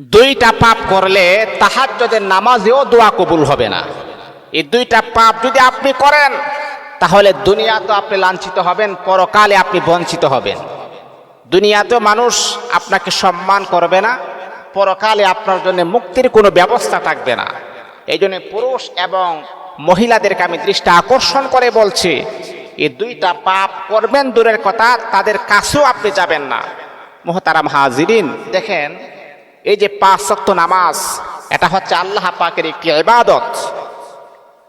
দুইটা পাপ করলে তাহাজ্জুদের নামাজেও দোয়া কবুল হবে না। এই দুইটা পাপ যদি আপনি করেন, তাহলে দুনিয়া তো আপনি লাঞ্ছিত হবেন, পরকালে আপনি বঞ্চিত হবেন। দুনিয়াতেও মানুষ আপনাকে সম্মান করবে না, পরকালে আপনার জন্য মুক্তির কোনো ব্যবস্থা থাকবে না। এই জন্য পুরুষ এবং মহিলাদেরকে আমি দৃষ্টি আকর্ষণ করে বলছি, এই দুইটা পাপ করবেন দূরের কথা, তাদের কাছেও আপনি যাবেন না। মোহতারাম হাজিরিন, দেখেন এই যে পাঁচ শক্ত নামাজ, এটা হচ্ছে আল্লাহ পাকের একটি ইবাদত।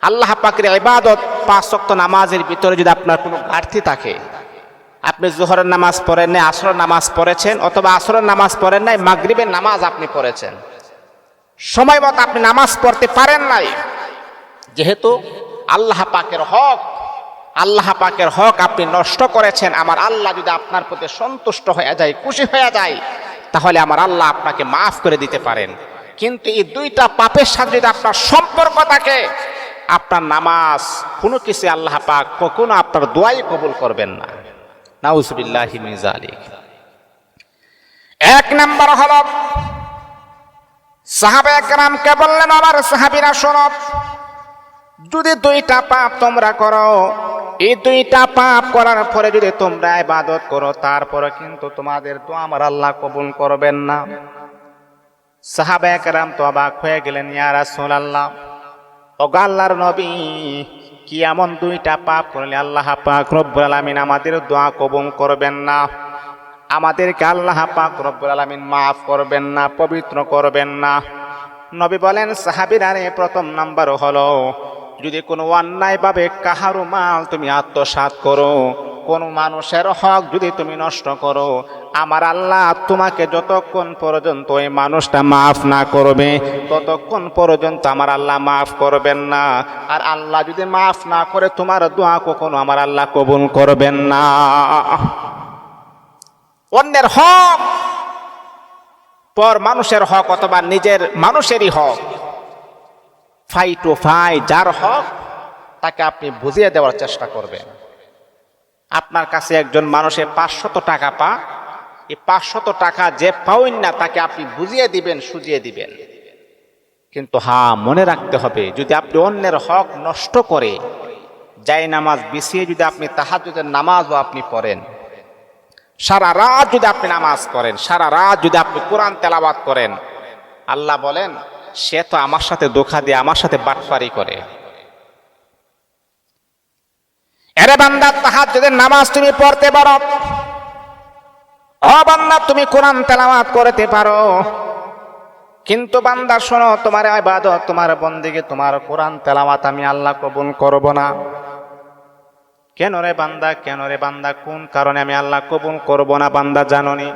আল্লাহ পাকের ইবাদত পাঁচ শক্ত নামাজের ভিতরে যদি আপনার কোনো ঘাটতি থাকে, আপনি জোহরের নামাজ পড়েন নাই, আসরের নামাজ পড়েছেন, অথবা আসরের নামাজ পড়েন নাই, মাগরিবের নামাজ আপনি পড়েছেন। সময় মতো আপনি নামাজ পড়তে পারেন নাই। যেহেতু আল্লাহ পাকের হক, আল্লাহ পাকের হক আপনি নষ্ট করেছেন, আমার আল্লাহ যদি আপনার প্রতি সন্তুষ্ট হয়ে যায়, খুশি হয়ে যায় তাহলে আমার আল্লাহ আপনাকে মাফ করে দিতে পারেন। কিন্তু এই দুইটা পাপের সাথে যদি আপনার সম্পর্ক থাকে, আপনার নামাজ, কোনো কিছু আল্লাহ পাক কখনো আপনার দোয়াই কবুল করবেন না। নাউজবিল্লাহি এক নম্বর হল, সাহাবে একরামকে বললেন, আমার সাহাবিরা শোনো, যদি দুইটা পাপ তোমরা করো এই দুইটা পাপ করার পরে যদি তোমরা ইবাদত করো, তারপরে কিন্তু তোমাদের তো আমার আল্লাহ কবুল করবেন না। সাহাবা একরাম তো অবাক হয়ে গেলেন, ইয়া রাসূলুল্লাহ, ওগো আল্লাহর নবী, কি এমন দুইটা পাপ করলে আল্লাহ পাক রব্বুল আলামিন আমাদের দোয়া কবুল করবেন না? আমাদেরকে আল্লাহ পাক রব্বুল আলামিন মাফ করবেন না, পবিত্র করবেন না। নবী বলেন, সাহাবীরা প্রথম নাম্বার হলো যদি কোনো অন্যায়ভাবে কাহারও মাল তুমি আত্মসাৎ করো, কোন মানুষের হক যদি তুমি নষ্ট করো, আমার আল্লাহ তোমাকে যতক্ষণ পর্যন্ত ওই মানুষটা মাফ না করবে, ততক্ষণ পর্যন্ত আমার আল্লাহ মাফ করবেন না। আর আল্লাহ যদি মাফ না করে, তোমার দোয়া কখনো আমার আল্লাহ কবুল করবেন না। অন্যের হক, পর মানুষের হক অথবা নিজের মানুষেরই হক ফাই টু ফাই যার হক, তাকে আপনি বুঝিয়ে দেওয়ার চেষ্টা করবেন। আপনার কাছে একজন মানুষের পাঁচশত টাকা পা, এই পাঁচশত টাকা যে পাওয়েন না, তাকে আপনি বুঝিয়ে দিবেন, সুজিয়ে দিবেন। কিন্তু হ্যাঁ মনে রাখতে হবে, যদি আপনি অন্যের হক নষ্ট করে যাই নামাজ বিছিয়ে যদি আপনি তাহাজুদের নামাজও আপনি পড়েন, সারা রাত যদি আপনি নামাজ করেন সারা রাত যদি আপনি কোরআন তেলাবাদ করেন, আল্লাহ বলেন সে তো আমার সাথে দোখা দিয়ে আমার সাথে বাটফারি করে। এরে বান্দা, তাহার যদি নামাজ তুমি পড়তে পারো, ও বান্দা, তুমি কোরআন তেলাওয়াত করতে পারো। কিন্তু বান্দা, শোনো, তোমার ইবাদত, তোমার বন্দিকে তোমার কোরআন তেলাওয়াত আমি আল্লাহ কবুল করব না। কেন রে বান্দা, কেন রে বান্দা, কোন কারণে আমি আল্লাহ কবুল করব না, বান্দা জাননি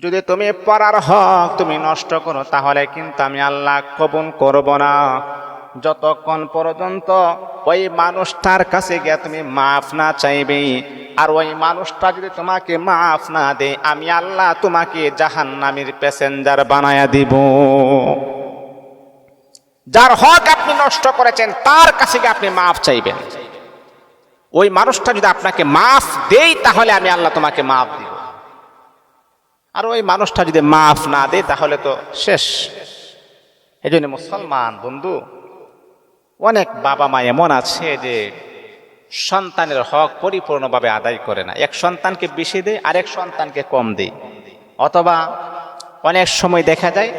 যদি তুমি পড়ার হক তুমি নষ্ট করো, তাহলে কিন্তু আমি আল্লাহ কবুল করব না। যতক্ষণ পর্যন্ত ওই মানুষটার কাছে গিয়ে তুমি মাফ না চাইবে, আর ওই মানুষটা যদি তোমাকে মাফ না দেয়, আমি আল্লাহ তোমাকে জাহান্নামের প্যাসেঞ্জার বানায়া দিব। যার হক আপনি নষ্ট করেছেন, তার কাছে গিয়ে আপনি মাফ চাইবেন। ওই মানুষটা যদি আপনাকে মাফ দেই তাহলে আমি আল্লাহ তোমাকে মাফ দিব। আর ওই মানুষটা যদি মাফ না দেয়, তাহলে তো শেষ। এই জন্য মুসলমান বন্ধু, অনেক বাবা মা এমন আছে যে সন্তানের হক পরিপূর্ণভাবে আদায় করে না। এক সন্তানকে বেশি দেয়, আরেক সন্তানকে কম দেয়। অথবা অনেক সময় দেখা যায়,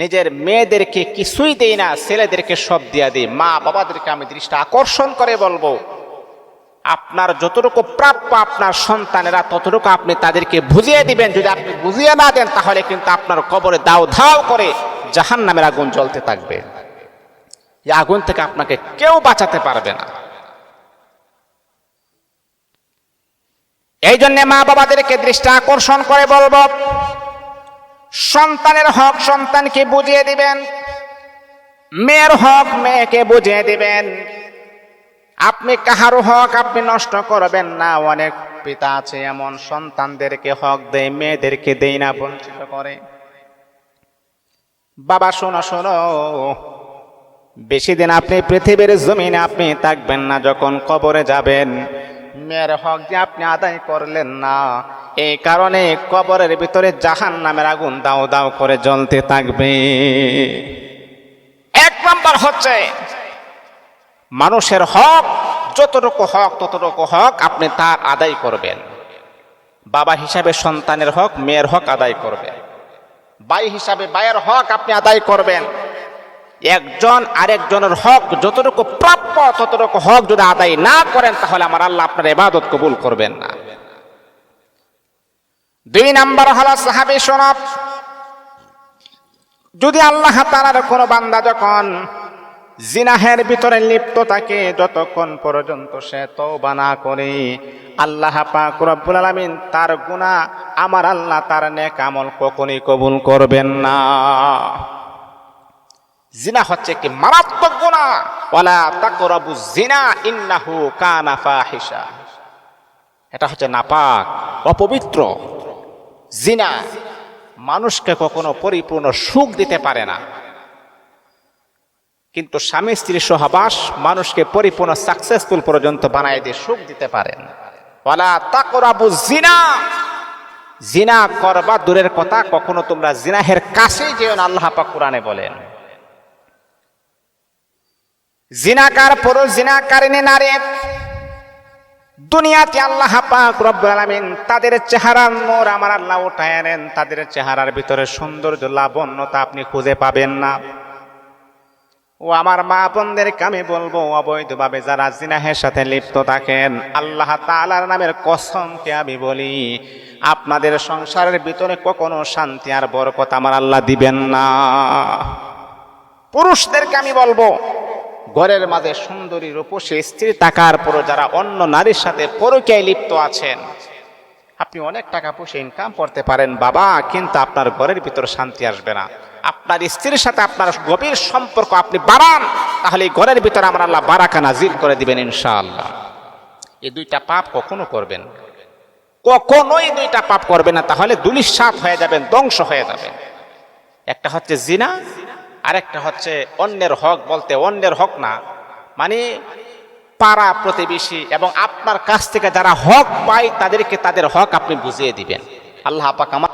নিজের মেয়েদেরকে কিছুই দেয় না, ছেলেদেরকে সব দিয়া দেয়। মা বাবাদেরকে আমি দৃষ্টি আকর্ষণ করে বলব আপনার যতটুকু প্রাপ্য আপনার সন্তানেরা, ততটুকু আপনি তাদেরকে বুঝিয়ে দিবেন। যদি আপনি বুঝিয়ে না দেন, তাহলে কিন্তু আপনার কবরে দাও ধাও করে জাহান নামের আগুন জ্বলতে থাকবে। এই আগুন থেকে আপনাকে কেউ বাঁচাতে পারবে না। এই জন্যে মা বাবাদেরকে দৃষ্টি আকর্ষণ করে বলব, সন্তানের হক সন্তানকে বুঝিয়ে দিবেন, মেয়ের হক মেয়েকে বুঝিয়ে দিবেন। আপনি কাহারও হক আপনি নষ্ট করবেন না। অনেক পিতা আছে এমন, সন্তানদেরকে হক দেয়, মেয়েদেরকে দেয় না, বঞ্চিত করে। বাবা, শোনো শোনো। বেশি দিন আপনি পৃথিবীর জমিনে আপনি থাকবেন না, যখন কবরে যাবেন। মেয়ের হক যে আপনি আদায় করলেন না, এই কারণে কবরের ভিতরে জাহান নামের আগুন দাও দাও করে জ্বলতে থাকবে। এক নাম্বার হচ্ছে মানুষের হক, যতটুকু হক, ততটুকু হক আপনি তার আদায় করবেন। বাবা হিসাবে সন্তানের হক, মেয়ের হক আদায় করবেন। বাই হিসাবে ভাইয়ের হক আপনি আদায় করবেন। একজন আরেকজনের হক যতটুকু প্রাপ্য, ততটুকু হক যদি আদায় না করেন, তাহলে আমার আল্লাহ আপনার ইবাদত কবুল করবেন না। দুই নাম্বার হলো সাহাবি সনব যদি আল্লাহ তাআলার কোনো বান্দা যখন জিনাহের ভিতরে লিপ্ত থাকে, যতক্ষণ পর্যন্ত সে তওবা না করে। আল্লাহ পাক রব্বুল আলামিন তার গুনাহ আমার আল্লাহ তার নেক আমল কখনই কবুল করবেন না। জিনা হচ্ছে কি মারাত্মক গুনাহ। ওয়ালা তাকরাবু জিনা ইন্নাহু কানা ফাহিশা। এটা হচ্ছে নাপাক, অপবিত্র। জিনা মানুষকে কখনো পরিপূর্ণ সুখ দিতে পারে না। কিন্তু স্বামী স্ত্রীর সহবাস মানুষকে পরিপূর্ণ সাকসেসফুল পর্যন্ত বানায় দিয়ে সুখ দিতে পারেন। ওয়ালা তাকরাবু জিনা। জিনা করবা দূরের কথা, কখনো তোমরা জিনাহের কাছেই যেও না, আল্লাহ পাক কোরআনে বলেন। জিনাকার পুরুষ জিনাকারিনী নারী, দুনিয়াতে আল্লাহ পাক রব্বুল তাদের চেহারার নূর আমার আল্লাহ উঠায় আনেন। তাদের চেহারার ভিতরে সৌন্দর্য, লাবণ্যতা আপনি খুঁজে পাবেন না। ও আমার মা বোনদেরকে আমি বলব, অবৈধভাবে যারা জিনাহের সাথে লিপ্ত থাকেন, আল্লাহ তাআলার নামের কসমকে আমি বলি, আপনাদের সংসারের ভিতরে কখনো শান্তি আর বরকত আমার আল্লাহ দিবেন না। পুরুষদেরকে আমি বলব, ঘরের মাঝে সুন্দরী রূপসী স্ত্রী টাকার পরও যারা অন্য নারীর সাথে পরকীয়ায় লিপ্ত আছেন আপনি অনেক টাকা পয়সা ইনকাম করতে পারেন, বাবা, কিন্তু আপনার ঘরের ভিতর শান্তি আসবে না। আপনার স্ত্রীর সাথে আপনার গভীর সম্পর্ক আপনি বাড়ান, তাহলে এই ঘরের ভিতরে আমরা আল্লাহ বারাকা নাজির করে দিবেন ইনশাআল্লাহ। এই দুইটা পাপ কখনো করবেন। কখনোই দুইটা পাপ করবেন না, তাহলে দুলিশ্বাত হয়ে যাবেন, ধ্বংস হয়ে যাবেন। একটা হচ্ছে জিনা, আরেকটা হচ্ছে অন্যের হক বলতে অন্যের হক না। মানে পাড়া প্রতিবেশী এবং আপনার কাছ থেকে যারা হক পায় তাদেরকে তাদের হক আপনি বুঝিয়ে দিবেন। আল্লাহ পাক আমার